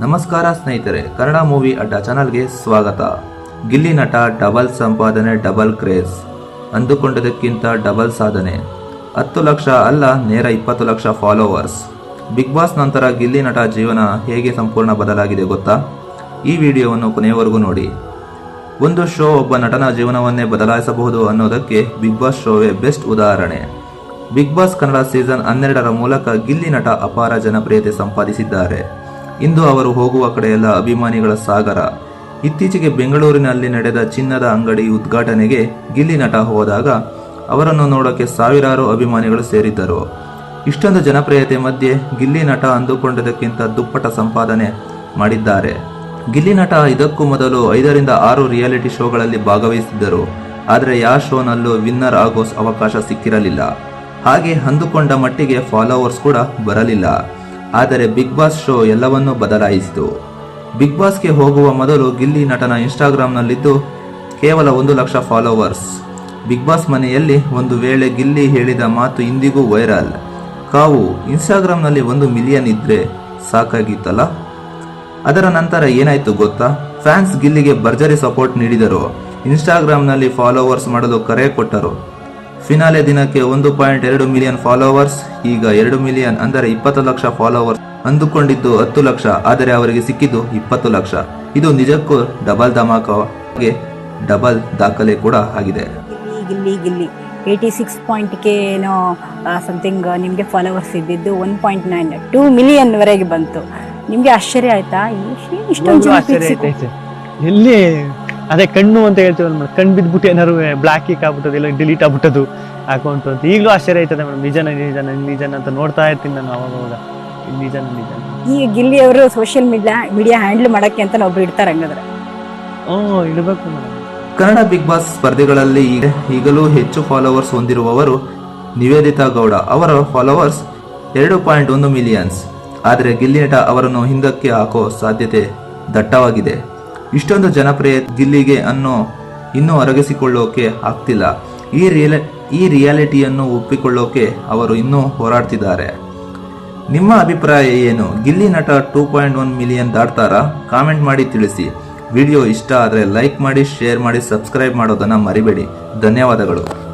ನಮಸ್ಕಾರ ಸ್ನೇಹಿತರೆ, ಕನ್ನಡ ಮೂವಿ ಅಡ್ಡ ಚಾನಲ್ಗೆ ಸ್ವಾಗತ. ಗಿಲ್ಲಿ ನಟ ಡಬಲ್ ಸಂಪಾದನೆ, ಡಬಲ್ ಕ್ರೇಜ್. ಅಂದುಕೊಂಡದಕ್ಕಿಂತ ಡಬಲ್ ಸಾಧನೆ. ಹತ್ತು ಲಕ್ಷ ಅಲ್ಲ, ನೇರ ಇಪ್ಪತ್ತು ಲಕ್ಷ ಫಾಲೋವರ್ಸ್. ಬಿಗ್ ಬಾಸ್ ನಂತರ ಗಿಲ್ಲಿ ನಟ ಜೀವನ ಹೇಗೆ ಸಂಪೂರ್ಣ ಬದಲಾಗಿದೆ ಗೊತ್ತಾ? ಈ ವಿಡಿಯೋವನ್ನು ಕೊನೆಯವರೆಗೂ ನೋಡಿ. ಒಂದು ಶೋ ಒಬ್ಬ ನಟನ ಜೀವನವನ್ನೇ ಬದಲಾಯಿಸಬಹುದು ಅನ್ನೋದಕ್ಕೆ ಬಿಗ್ ಬಾಸ್ ಶೋವೇ ಬೆಸ್ಟ್ ಉದಾಹರಣೆ. ಬಿಗ್ ಬಾಸ್ ಕನ್ನಡ ಸೀಸನ್ ಹನ್ನೆರಡರ ಮೂಲಕ ಗಿಲ್ಲಿ ನಟ ಅಪಾರ ಜನಪ್ರಿಯತೆ ಸಂಪಾದಿಸಿದ್ದಾರೆ. ಇಂದು ಅವರು ಹೋಗುವ ಕಡೆಯೆಲ್ಲ ಅಭಿಮಾನಿಗಳ ಸಾಗರ. ಇತ್ತೀಚೆಗೆ ಬೆಂಗಳೂರಿನಲ್ಲಿ ನಡೆದ ಚಿನ್ನದ ಅಂಗಡಿ ಉದ್ಘಾಟನೆಗೆ ಗಿಲ್ಲಿ ನಟ ಹೋದಾಗ ಅವರನ್ನು ನೋಡೋಕೆ ಸಾವಿರಾರು ಅಭಿಮಾನಿಗಳು ಸೇರಿದ್ದರು. ಇಷ್ಟೊಂದು ಜನಪ್ರಿಯತೆ ಮಧ್ಯೆ ಗಿಲ್ಲಿ ನಟ ಅಂದುಕೊಂಡದಕ್ಕಿಂತ ದುಪ್ಪಟ ಸಂಪಾದನೆ ಮಾಡಿದ್ದಾರೆ. ಗಿಲ್ಲಿ ನಟ ಇದಕ್ಕೂ ಮೊದಲು ಐದರಿಂದ ಆರು ರಿಯಾಲಿಟಿ ಶೋಗಳಲ್ಲಿ ಭಾಗವಹಿಸಿದ್ದರು. ಆದರೆ ಯಾವ ಶೋನಲ್ಲೂ ವಿನ್ನರ್ ಆಗೋ ಅವಕಾಶ ಸಿಕ್ಕಿರಲಿಲ್ಲ. ಹಾಗೆ ಅಂದುಕೊಂಡ ಮಟ್ಟಿಗೆ ಫಾಲೋವರ್ಸ್ ಕೂಡ ಬರಲಿಲ್ಲ. ಆದರೆ ಬಿಗ್ ಬಾಸ್ ಶೋ ಎಲ್ಲವನ್ನೂ ಬದಲಾಯಿಸಿತು. ಬಿಗ್ ಬಾಸ್ಗೆ ಹೋಗುವ ಮೊದಲು ಗಿಲ್ಲಿ ನಟನ ಇನ್ಸ್ಟಾಗ್ರಾಮ್ನಲ್ಲಿದ್ದು ಕೇವಲ ಒಂದು ಲಕ್ಷ ಫಾಲೋವರ್ಸ್. ಬಿಗ್ ಬಾಸ್ ಮನೆಯಲ್ಲಿ ಒಂದು ವೇಳೆ ಗಿಲ್ಲಿ ಹೇಳಿದ ಮಾತು ಇಂದಿಗೂ ವೈರಲ್. ಕಾವು, ಇನ್ಸ್ಟಾಗ್ರಾಮ್ನಲ್ಲಿ ಒಂದು ಮಿಲಿಯನ್ ಇದ್ರೆ ಸಾಕಾಗಿತ್ತಲ್ಲ? ಅದರ ನಂತರ ಏನಾಯ್ತು ಗೊತ್ತಾ? ಫ್ಯಾನ್ಸ್ ಗಿಲ್ಲಿಗೆ ಭರ್ಜರಿ ಸಪೋರ್ಟ್ ನೀಡಿದರು. ಇನ್ಸ್ಟಾಗ್ರಾಮ್ನಲ್ಲಿ ಫಾಲೋವರ್ಸ್ ಮಾಡಲು ಕರೆ ಕೊಟ್ಟರು. ಫಿನಾಲೆ ದಿನಕ್ಕೆ ಒಂದು ಪಾಯಿಂಟ್ ಎರಡು ಮಿಲಿಯನ್ ಫಾಲೋವರ್ಸ್ ಈಗ ಎರಡು ಮಿಲಿಯನ್ ಅಂದರೆ ಇಪ್ಪತ್ತು ಲಕ್ಷ ಫಾಲೋವರ್ಸ್ ಅಂದುಕೊಂಡಿದ್ದು ಹತ್ತು ಲಕ್ಷ ಆದರೆ ಅವರಿಗೆ ಸಿಕ್ಕಿದ್ದು ಇಪ್ಪತ್ತು ಲಕ್ಷ. ಇದು ನಿಜಕ್ಕೂ ಡಬಲ್ ಧಮಾಕಗೆ ಡಬಲ್ ದಾಖಲೆ ಕೂಡ ಆಗಿದೆ. ಗಿಲ್ಲಿ ಗಿಲ್ಲಿ ಏಯ್ಟಿ ಸಿಕ್ಸ್ ಪಾಯಿಂಟ್ಗೆ ಏನೋ ಸಮಥಿಂಗ್ ನಿಮಗೆ ಫಾಲೋವರ್ಸ್ ಇದ್ದಿದ್ದು ಒನ್ ಪಾಯಿಂಟ್ ನೈನ್ ಟೂ ಮಿಲಿಯನ್ವರೆಗೆ ಬಂತು. ನಿಮಗೆ ಆಶ್ಚರ್ಯ ಆಯ್ತಾ? ಇಷ್ಟ್- ಇಷ್ಟೊಂದು ಎಲ್ಲಿ ಅದೇ ಕಣ್ಣು ಅಂತ ಹೇಳ್ತೀವಲ್ಲ ಮೇಡಮ್ ಕಣ್ಣು ಬಿದ್ದುಬಿಟ್ಟು ಏನಾರು ಬ್ಲಾಕ್ ಕಿಕ್ ಆಗ್ಬಿಟ್ಟದು ಇಲ್ಲ ಡಿಲೀಟ್ ಆಗ್ಬಿಟ್ಟದು ಅಕೌಂಟ್ ಅಂತ. ಈಗಲೂ ಆಶ್ಚರ್ಯ ಆಯ್ತದೆ ಮೇಡಮ್ ನಿಜನ ನಿಜನ ನಿಜನ ಅಂತ ನೋಡ್ತಾ ಇರ್ತೀನಿ ನಾನು ಅವಾಗ ನಿಜನ ನಿಜನ. ಈ ಗಿಲ್ಲಿ ಅವರು ಸೋಷಿಯಲ್ ಮೀಡಿಯಾ ಮೀಡಿಯಾ ಹ್ಯಾಂಡಲ್ ಮಾಡಕ್ಕೆ ಅಂತ ನಾವು ಇಡ್ತಾರೆ ಹಂಗಾದ್ರೆ. ಹ್ಞೂ ಇಡಬೇಕು ಮೇಡಮ್. ಕನ್ನಡ ಬಿಗ್ ಬಾಸ್ ಸ್ಪರ್ಧೆಗಳಲ್ಲಿ ಈಗ- ಈಗಲೂ ಹೆಚ್ಚು ಫಾಲೋವರ್ಸ್ ಹೊಂದಿರುವವರು ನಿವೇದಿತಾ ಗೌಡ ಅವರ ಫಾಲೋವರ್ಸ್ ಎರಡು ಪಾಯಿಂಟ್ ಒಂದು ಮಿಲಿಯನ್ಸ್ ಆದರೆ ಗಿಲ್ಲಿ ನಟ ಅವರನ್ನು ಹಿಂದಕ್ಕೆ ಹಾಕೋ ಸಾಧ್ಯತೆ ದಟ್ಟವಾಗಿದೆ. ಇಷ್ಟೊಂದು ಜನಪ್ರಿಯ ಗಿಲ್ಲಿಗೆ ಅನ್ನೋ ಇನ್ನೂ ಅರಗಿಸಿಕೊಳ್ಳೋಕೆ ಆಗ್ತಿಲ್ಲ. ಈ ರಿಯಲ, ಈ ರಿಯಾಲಿಟಿಯನ್ನು ಒಪ್ಪಿಕೊಳ್ಳೋಕೆ ಅವರು ಇನ್ನೂ ಹೋರಾಡ್ತಿದ್ದಾರೆ. ನಿಮ್ಮ ಅಭಿಪ್ರಾಯ ಏನು? Gilli Nata two point one million ದಾಟ್ತಾರಾ comment ಮಾಡಿ ತಿಳಿಸಿ. ವಿಡಿಯೋ ಇಷ್ಟ ಆದರೆ ಲೈಕ್ ಮಾಡಿ, ಶೇರ್ ಮಾಡಿ, ಸಬ್ಸ್ಕ್ರೈಬ್ ಮಾಡೋದನ್ನು ಮರಿಬೇಡಿ. ಧನ್ಯವಾದಗಳು.